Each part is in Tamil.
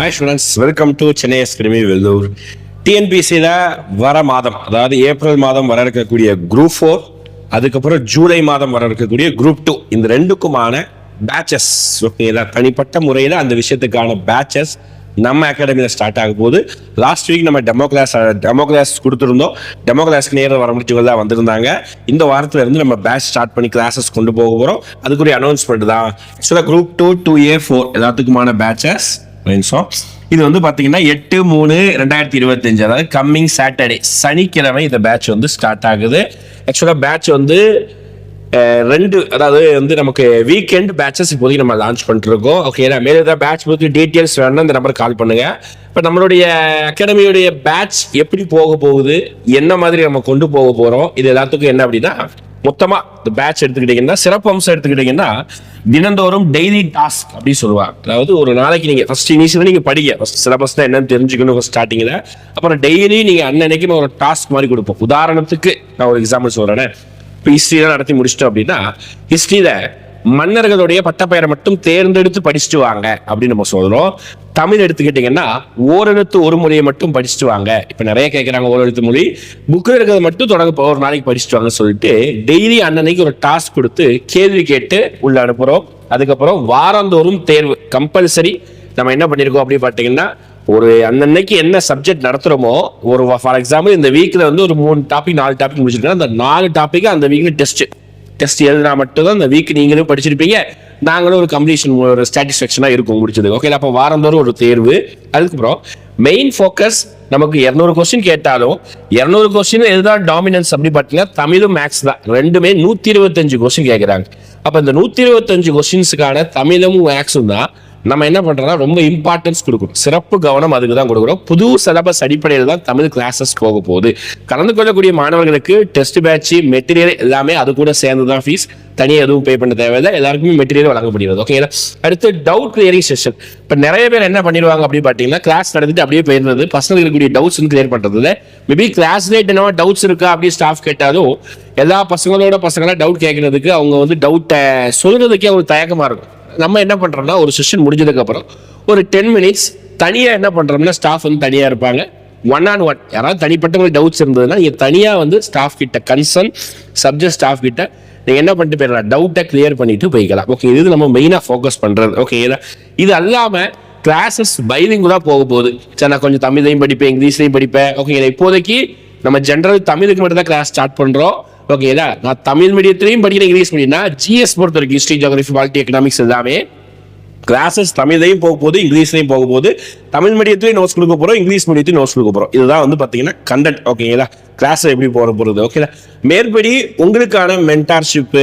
Hi students welcome to Chennai academy Vellore டிஎன்பிசியில் வர மாதம் அதாவது ஏப்ரல் மாதம் வர இருக்கக்கூடிய குரூப் ஃபோர் அதுக்கப்புறம் ஜூலை மாதம் வர இருக்கக்கூடிய குரூப் டூ இந்த ரெண்டுக்குமான பேச்சஸ் ஓகேங்களா தனிப்பட்ட முறையில் அந்த விஷயத்துக்கான பேச்சஸ் நம்ம அகாடமியில் ஸ்டார்ட் ஆக போது லாஸ்ட் வீக் நம்ம டெமோ கிளாஸ் டெமோ கிளாஸ் கொடுத்துருந்தோம். டெமோ கிளாஸ்க்கு நேரில் வர முடிச்சவங்க தான் வந்திருந்தாங்க. இந்த வாரத்துலேருந்து நம்ம பேட்ச் ஸ்டார்ட் பண்ணி கிளாஸஸ் கொண்டு போக போகிறோம் அதுக்குரிய அனௌன்ஸ்மெண்ட் தான். ஆக்சுவலாக group two two A four எல்லாத்துக்குமான batches நிமிஷம் இது வந்து பார்த்தீங்கன்னா எட்டு மூணு ரெண்டாயிரத்தி இருபத்தஞ்சு அதாவது கம்மிங் சாட்டர்டே சனிக்கிழமை இந்த பேட்ச் வந்து ஸ்டார்ட் ஆகுது. ஆக்சுவலாக பேட்ச் வந்து ரெண்டு அதாவது வந்து நமக்கு வீக்கெண்ட் பேட்சஸ் இப்போதைக்கு நம்ம லான்ச் பண்ணிட்டுருக்கோம். ஓகே நான் மேலே ஏதாவது பேட்ச் பற்றி டீட்டெயில்ஸ் வேணும்னா இந்த நம்பருக்கு கால் பண்ணுங்கள் இப்போ நம்மளுடைய அகாடமியுடைய பேட்ச் எப்படி போக போகுது என்ன மாதிரி நம்ம கொண்டு போக போகிறோம் இது எல்லாத்துக்கும் என்ன அப்படின்னா மொத்தமாக இந்த பேட்ச் எடுத்துக்கிட்டிங்கன்னா சிறப்பு அம்சம் எடுத்துக்கிட்டிங்கன்னா தினந்தோறும் டெய்லி டாஸ்க் அப்படின்னு சொல்லுவாங்க. அதாவது ஒரு நாளைக்கு நீங்க ஃபர்ஸ்ட் இனிஷியல் நீங்க படிங்க. ஃபர்ஸ்ட் சிலபஸ் தான் என்னன்னு தெரிஞ்சுக்கணும் ஸ்டார்டிங்ல அப்புறம் டெய்லி நீங்க அன்னன்னைக்கு ஒரு டாஸ்க் மாதிரி கொடுப்போம். உதாரணத்துக்கு நான் ஒரு எக்ஸாம்பிள் சொல்றேன். இப்போ ஹிஸ்ட்ரிலாம் நடத்தி முடிச்சிட்டோம் அப்படின்னா ஹிஸ்ட்ரியில மன்னர்களுடைய பட்டப்பெயரை மட்டும் தேர்ந்தெடுத்து படிச்சுட்டு வாங்க அப்படின்னு நம்ம சொல்றோம் தமிழ் எடுத்துக்கிட்டீங்கன்னா ஓரெழுத்து ஒரு மொழியை மட்டும் படிச்சுட்டு வாங்க இப்போ நிறைய கேட்குறாங்க ஓரெழுத்து மொழி. புக்கில் இருக்கிறத மட்டும் தொடங்க ஒரு நாளைக்கு படிச்சுட்டு வாங்க சொல்லிட்டு டெய்லி அன்னன்னைக்கு ஒரு டாஸ்க் கொடுத்து கேள்வி கேட்டு உள்ள அனுப்புகிறோம் அதுக்கப்புறம் வாரந்தோறும் தேர்வு கம்பல்சரி நம்ம என்ன பண்ணியிருக்கோம் அப்படின்னு பார்த்தீங்கன்னா ஒரு அன்னன்னைக்கு என்ன சப்ஜெக்ட் நடத்துகிறோமோ ஒரு ஃபார் எக்ஸாம்பிள் இந்த வீக்கில் வந்து ஒரு மூணு டாபிக் நாலு டாபிக் முடிச்சிருக்கோம் அந்த நாலு டாபிக் அந்த வீக்கில் டெஸ்ட் டெஸ்ட் எழுதினா மட்டும்தான் அந்த வீக் நீங்களும் படிச்சிருப்பீங்க. நாங்களும் ஒரு கம்ப்ளீஷன் ஒரு சாட்டிஸ்ஃபேக்ஷனாக இருக்கும் முடிச்சது ஓகே அப்போ வாரந்தோறும் ஒரு தேர்வு. அதுக்கப்புறம் மெயின் ஃபோக்கஸ் நமக்கு இரநூறு கொஸ்டின் கேட்டாலும் இரநூறு கொஸ்டின் எதுதான் டாமினன்ஸ் அப்படி பார்த்தீங்கன்னா தமிழும் மேக்ஸ் தான். ரெண்டுமே நூற்றி இருபத்தஞ்சு கொஸ்டின் கேட்குறாங்க அப்போ இந்த நூற்றி இருபத்தஞ்சு கொஸ்டின்ஸுக்கான தமிழும் மேக்ஸும் தான். நம்ம என்ன பண்ணுறோம்னா ரொம்ப இம்பார்ட்டன்ஸ் கொடுக்கும் சிறப்பு கவனம் அதுக்கு தான் கொடுக்குறோம் புது சிலபஸ் அடிப்படையில் தான் தமிழ் கிளாஸஸ் போக போகுது. கலந்து கொள்ளக்கூடிய மாணவர்களுக்கு டெஸ்ட் பேட்ச் மெட்டீரியல் எல்லாமே அது கூட சேர்ந்து தான் ஃபீஸ் தனியாக எதுவும் பே பண்ண தேவையில்லை. எல்லாருக்குமே மெட்டீரியல் வழங்கப்படுகிறது. ஓகேங்களா அடுத்து டவுட் கிளியரிங் செஷன் இப்போ நிறைய பேர் என்ன பண்ணிடுவாங்க அப்படின்னு பார்த்தீங்கன்னா கிளாஸ் நடந்துட்டு அப்படியே போயிருந்தது பசங்க இருக்கக்கூடிய டவுட்ஸ் கிளியர் பண்ணுறதுல மேபி கிளாஸ்லேயே என்னவோ டவுட்ஸ் இருக்கா அப்படி ஸ்டாஃப் கேட்டாலும் எல்லா பசங்களோட பசங்களாம் டவுட் கேட்கறதுக்கு அவங்க வந்து டவுட்டை சொல்கிறதுக்கே அவங்களுக்கு தயக்கமாக இருக்கும். நம்ம என்ன பண்றோம்னா ஒரு செஷன் முடிஞ்சதுக்கு அப்புறம் ஒரு டென் மினிட்ஸ் தனியா என்ன பண்றோம்னா ஸ்டாஃப் வந்து தனியா இருப்பாங்க. ஒன் ஆன் ஒன் யாராவது தனிப்பட்டவங்களுக்கு டவுட்ஸ் இருந்ததுன்னா நீங்க தனியா வந்து ஸ்டாஃப் கிட்ட கன்சர்ன் சப்ஜெக்ட் ஸ்டாஃப் கிட்ட நீங்க என்ன பண்ணிட்டு போயிடலாம் டவுட்டை கிளியர் பண்ணிட்டு போய்க்கலாம். ஓகே இது நம்ம மெயினா ஃபோக்கஸ் பண்றது. ஓகே இது அல்லாம கிளாஸஸ் பைலிங்குலா போக போகுது. சரி நான் கொஞ்சம் தமிழையும் படிப்பேன் இங்கிலீஷ்லையும் படிப்பேன். ஓகே இப்போதைக்கு நம்ம ஜென்ரல் தமிழுக்கு மட்டும் தான் கிளாஸ் ஸ்டார்ட் பண்றோம். ஓகேதா நான் தமிழ் மீடியத்திலையும் படிக்கிறேன் இங்கிலீஷ் மீடியம்னா ஜிஎஸ் பொறுத்த வரைக்கும் ஹிஸ்ட்ரி ஜியோகிராஃபி பாலிட்டி எக்கனாமிக்ஸ் எல்லாமே கிளாஸஸ் தமிழையும் போக போகுது இங்கிலீஷ்லையும் போக போகுது. தமிழ் மீடியத்திலையும் நோட்ஸ் கொடுக்க போறோம் இங்கிலீஷ் மீடியத்திலையும் நோட்ஸ் கொடுக்க போறோம். இதுதான் வந்து பாத்தீங்கன்னா கண்டென்ட் ஓகேங்களா கிளாஸ் எப்படி போட போகிறது ஓகேங்களா மேற்படி உங்களுக்கான மென்டார்ஷிப்பு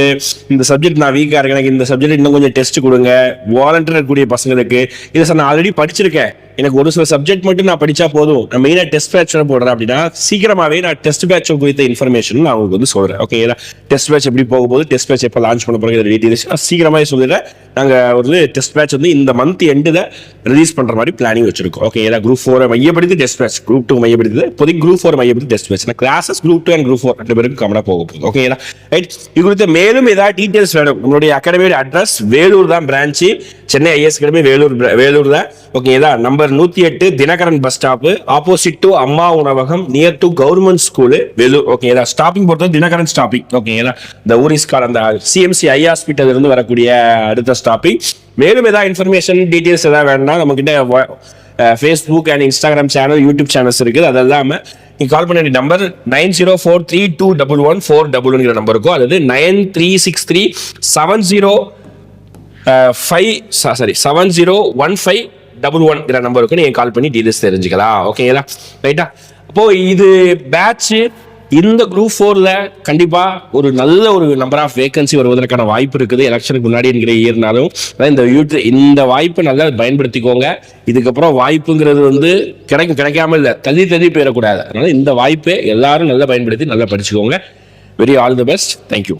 இந்த சப்ஜெக்ட் நான் வீக்காக இருக்கேன் எனக்கு இந்த சப்ஜெக்ட் இன்னும் கொஞ்சம் டெஸ்ட் கொடுங்க. வாலண்டியர் இருக்கக்கூடிய பசங்களுக்கு இதை சார் நான் ஆல்ரெடி படிச்சிருக்கேன். எனக்கு ஒரு சில சப்ஜெக்ட் மட்டும் நான் படித்தா போதும். நான் மெயினாக டெஸ்ட் பேட்ச் போடுறேன் அப்படின்னா சீக்கிரமாகவே நான் டெஸ்ட் பேட்ச் குறித்த இன்ஃபர்மேஷன் நான் உங்களுக்கு வந்து சொல்கிறேன் ஓகே டெஸ்ட் பேட்ச் எப்படி போக போகுது? டெஸ்ட் பேட்ச் எப்போ லான்ச் பண்ண போறோம் டீட்டெயில்ஸ் நான் சீக்கிரமாக சொல்லிடுறேன். நாங்கள் ஒரு டெஸ்ட் பேட்ச் வந்து இந்த மந்த் எண்டில் ரிலீஸ் பண்ணுற மாதிரி பிளானிங் வச்சிருக்கோம். ஓகே ஏன்னா குரூப் ஃபோர் மையப்படுத்தி டெஸ்ட் பேட்ச் குரூப் டூ மையப்படுத்தி இப்போதைக்கு குரூப் ஃபோர் மையப்படுத்தி டெஸ்ட் பேட்ச் நான் classes group two and group four ரெண்டு பேருக்கு கமனாக போக போகுது. ஓகேங்களா ரைட் இது குறித்து மேலும் ஏதாவது டீட்டெயில்ஸ் வேணும். உங்களுடைய அகாடமியோட அட்ரஸ் வேலூர் தான் branch Chennai IAS academy Vellore Vellore தான். ஓகேங்களா நம்பர் நூத்தி எட்டு Dinakaran bus stop opposite to Amma Unavagam near to government school Vellore. ஓகேங்களா ஸ்டாப்பிங் பொறுத்தவரை தினகரன் ஸ்டாப்பிங் ஓகேங்களா இந்த ஊரிஸ்கார் அந்த சிஎம்சி ஐ ஹாஸ்பிட்டல் இருந்து வரக்கூடிய அடுத்த ஸ்டாப்பிங் மேலும் ஏதாவது இன்ஃபர்மேஷன் டீட்டெயில்ஸ் ஏதாவது வேணும்னா நம்மகிட்ட Facebook and Instagram channel YouTube channels இருக்குது. அது இல்லாமல் நீங்கள் கால் பண்ண வேண்டிய number nine zero four three two double one four double ஒன்கிற number அல்லது nine three six three seven zero five sorry seven zero one five double ஒன்கிற நம்பருக்கு நீங்கள் கால் பண்ணி டீடைல்ஸ் தெரிஞ்சுக்கலாம். ஓகேங்களா ரைட்டா அப்போது இது பேட்ச்சு இந்த குரூப் ஃபோரில் கண்டிப்பாக ஒரு நல்ல ஒரு நம்பர் ஆஃப் வேகன்சி வருவதற்கான வாய்ப்பு இருக்குது. எலெக்ஷனுக்கு முன்னாடி என்கிற இயர்னாலும் அதான் இந்த யூத் இந்த வாய்ப்பை நல்லா பயன்படுத்திக்கோங்க. இதுக்கப்புறம் வாய்ப்புங்கிறது வந்து கிடைக்கும் கிடைக்காம இல்லை. தள்ளி தள்ளி போயிடக்கூடாது. அதனால் இந்த வாய்ப்பை எல்லாரும் நல்லா பயன்படுத்தி நல்லா படிச்சுக்கோங்க. Very all the best thank you